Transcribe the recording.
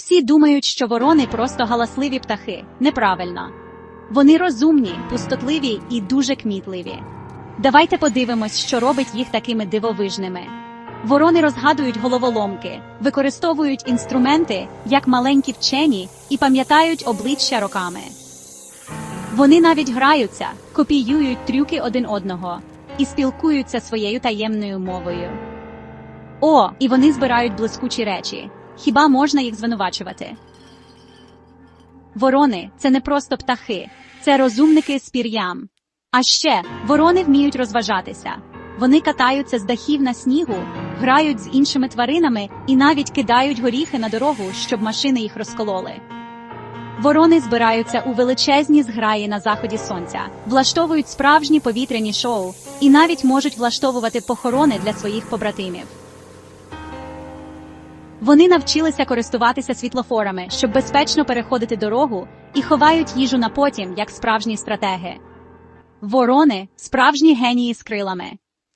Всі думають, що ворони просто галасливі птахи. Неправильно. Вони розумні, пустотливі і дуже кмітливі. Давайте подивимось, що робить їх такими дивовижними. Ворони розгадують головоломки, використовують інструменти як маленькі вчені і пам'ятають обличчя роками. Вони навіть граються, копіюють трюки один одного і спілкуються своєю таємною мовою. О, і вони збирають блискучі речі. Хіба можна їх звинувачувати? Ворони це не просто птахи, це розумники з пір'ям. А ще ворони вміють розважатися. Вони катаються з дахів на снігу, грають з іншими тваринами і навіть кидають горіхи на дорогу, щоб машини їх розкололи. Ворони збираються у величезні зграї на заході сонця, влаштовують справжні повітряні шоу і навіть можуть влаштовувати похорони для своїх побратимів. Вони навчилися користуватися світлофорами, щоб безпечно переходити дорогу, і ховають їжу на потім, як справжні стратеги. Ворони справжні генії з крилами.